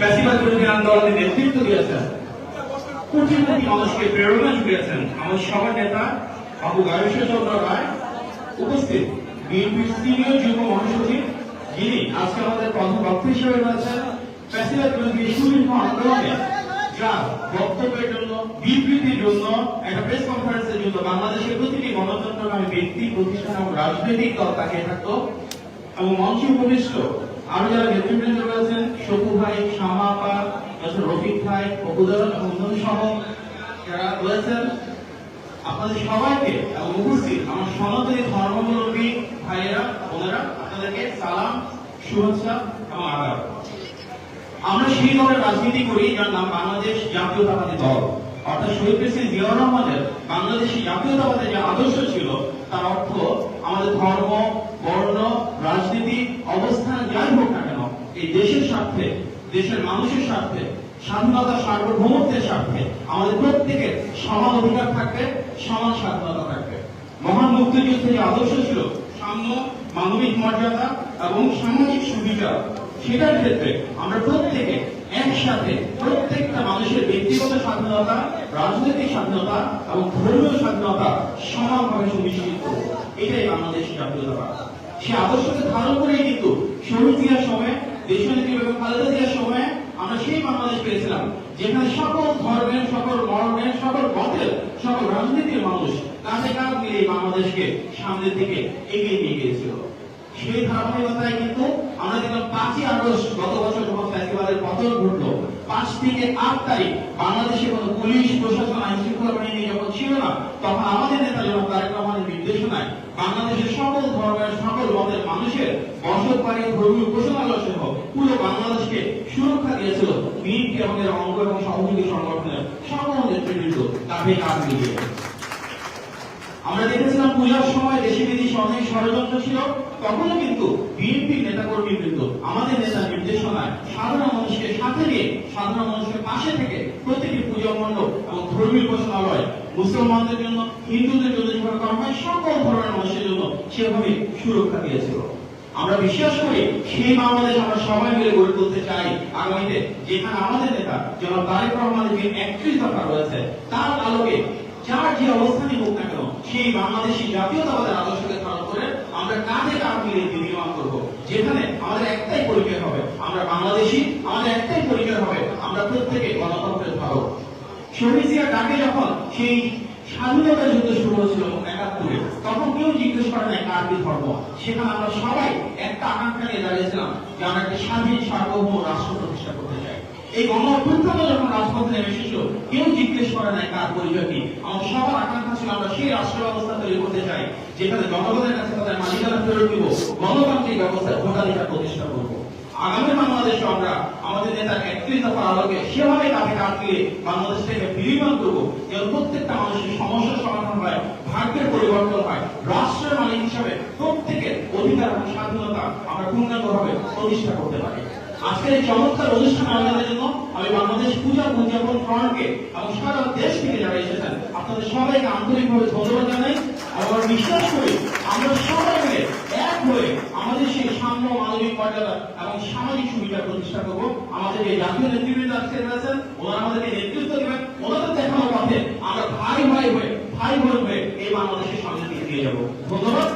ফ্যাসিবাদ বিরোধী আন্দোলনের নেতৃত্ব দিয়েছেন। কোটি কোটি মানুষকে প্রেরণা জুগিয়েছেন আমাদের সবার নেতা আবু গায়সে চন্দ্র রায় উপস্থিত। বিএনপির সিনিয়র যুগ্ম মহাসচিব যিনি আজকে আমাদের প্রধান বক্তা হিসেবে রয়েছেন, ফ্যাসিবাদ বিরোধী সুদীর্ঘ আন্দোলনে যার বক্তব্যের জন্য, বিবৃতির জন্য, একটা প্রেস কনফারেন্সের জন্য বাংলাদেশের প্রতিটি গণতন্ত্রকামী ব্যক্তি, প্রতিষ্ঠান এবং রাজনৈতিক দল তাকিয়ে থাকতো এবং মঞ্চে উপবিষ্ট আরও যারা নেতৃবৃন্দ রয়েছেন ভাই শামা আপা ডক্টর রফিক ভাই সহ যারা রয়েছেন, আপনাদের সবাইকে এবং উপস্থিত আমার সনাতনী ভাইয়েরা আপনাদেরকে সালাম, শুভেচ্ছা এবং আমরা রাজনীতি করি, যার নাম বাংলাদেশ জাতীয়তাবাদী দল। অর্থাৎ শহীদ প্রেসিডেন্ট জিয়াউর রহমানের বাংলাদেশি জাতীয়তাবাদের যে আদর্শ ছিল, তার অর্থ আমাদের ধর্ম, বর্ণ, রাজনীতি, অবস্থান যাই হোক না কেন, এই দেশের স্বার্থে দেশের মানুষের স্বার্থে, স্বাধীনতা, সার্বভৌমত্বের স্বার্থে আমাদের প্রত্যেকের সমান অধিকার থাকবে, সমান স্বাধীনতা থাকবে। মহান মুক্তিযুদ্ধের আদর্শ ছিল, সাম্য, মানবিক মর্যাদা এবং সামাজিক সুবিধা সেটার ক্ষেত্রে আমরা প্রত্যেকে একসাথে প্রত্যেকটা মানুষের ব্যক্তিগত স্বাধীনতা, রাজনৈতিক স্বাধীনতা এবং ধর্মীয় স্বাধীনতা সমানভাবে সুনিশ্চিত এটাই বাংলাদেশ জাতীয়তাবাদ। সে আদর্শকে ধারণ করেই কিন্তু শহীদ জিয়ার সময় আগস্ট গত বছর যখন ফেস্টিভ্যালের পতন ঘটলো, পাঁচ আট তারিখ বাংলাদেশে কোনো পুলিশ, প্রশাসন আইন শৃঙ্খলা বাহিনী যখন ছিল না, তখন আমাদের নেতা যখন তারেক রহমানের বাংলাদেশের সকল ধর্মের, সকল মতের মানুষের বসতবাড়ি ধর্মীয় উপাসনালয় সহ পুরো বাংলাদেশকে সুরক্ষা দিয়েছিল বিএনপি আমাদের অঙ্গ এবং সহযোগী সংগঠনের সকল আমরা দেখেছিলাম পূজার সময় অনেক ষড়যন্ত্র ছিল, তখনও কিন্তু বিএনপি নেতাকর্মী কিন্তু আমাদের নেতা নির্দেশনায় সাধারণ মানুষকে সাথে নিয়ে, সাধারণ মানুষের পাশে থেকে প্রতিটি পূজা মণ্ডপ এবং ধর্মীয় উপাসনালয় মুসলমানদের জন্য, হিন্দুদের জন্য যেভাবে করা হয়, সকল ধরনের জন্য সেভাবে সুরক্ষা দিয়েছিল। আমরা বিশ্বাস করি সেই বাংলাদেশ আমরা সবাই মিলে গড়ে তুলতে চাই আগামীতে। যেখানে আমাদের নেতা যেমন তারেক রহমানের যে একত্রিশ দফা রয়েছে, তার আলোকে যার যে অবস্থানই হোক না কেন, সেই বাংলাদেশি জাতীয়তাবাদের আদর্শকে ধারণ করে আমরা কাঁধে কাঁধ মিলিয়ে নির্মাণ করব, যেখানে আমাদের একটাই পরিচয় হবে, আমরা বাংলাদেশি, আমাদের একটাই পরিচয় হবে, আমরা প্রত্যেকে গণতন্ত্রের ধারক। শহীদ জিয়ার ডাকে যখন সেই স্বাধীনতা যুদ্ধ শুরু হয়েছিল একাত্তরে। তখন কেউ জিজ্ঞেস করে নাই কার কি ধর্ম সেখানে আমরা সবাই একটা আকাঙ্ক্ষা নিয়ে দাঁড়িয়েছিলাম যে আমরা একটি স্বাধীন সার্বভৌম রাষ্ট্র প্রতিষ্ঠা করতে চাই। এই গণ অভ্যুত্থানে যখন রাজপথে নেমে এসেছিল, কেউ জিজ্ঞেস করে নাই কার পরিচয় কি। আমার সবার আকাঙ্ক্ষা ছিল আমরা সেই রাষ্ট্র ব্যবস্থা তৈরি করতে চাই, যেখানে জনগণের কাছে তাদের মালিকানা ফেরত দিব, গণতান্ত্রিক ব্যবস্থায় ভোটাধিকার প্রতিষ্ঠা করব। আগামী বাংলাদেশে আমরা আমাদের নেতার একত্রিশ দফার আলোকে সেভাবে কাছে কাজ দিয়ে বাংলাদেশ থেকে বিনির্মাণ করব যেন প্রত্যেকটা মানুষের সমস্যার সমাধান হয়, ভাগ্যের পরিবর্তন হয়, রাষ্ট্রের মালিক হিসাবে প্রত্যেকের অধিকার এবং স্বাধীনতা আমরা পূর্ণাঙ্গভাবে প্রতিষ্ঠা করতে পারি। আজকের এই চমৎকার অনুষ্ঠান আয়োজনের জন্য আমি বাংলাদেশ পূজা উদযাপন ফ্রন্টকে এবং সারা দেশ থেকে যারা এসেছেন, আপনাদের সবাইকে আন্তরিকভাবে ধন্যবাদ জানাই। এবং বিশ্বাস করি আমরা সবাই মিলে এক হয়ে আমাদের সেই সাম্য মানবিক মর্যাদা এবং সামাজিক সুবিধা প্রতিষ্ঠা করব। আমাদের এই জাতীয় নেতৃবৃন্দ আজকে রয়েছেন, ওনারা আমাদেরকে নেতৃত্ব দেবেন। ওনাদের দেখানোর পথে আমরা ভাই ভাই হয়ে, ভাই বোন হয়ে এই বাংলাদেশের সামনে দিয়ে যাব। ধন্যবাদ।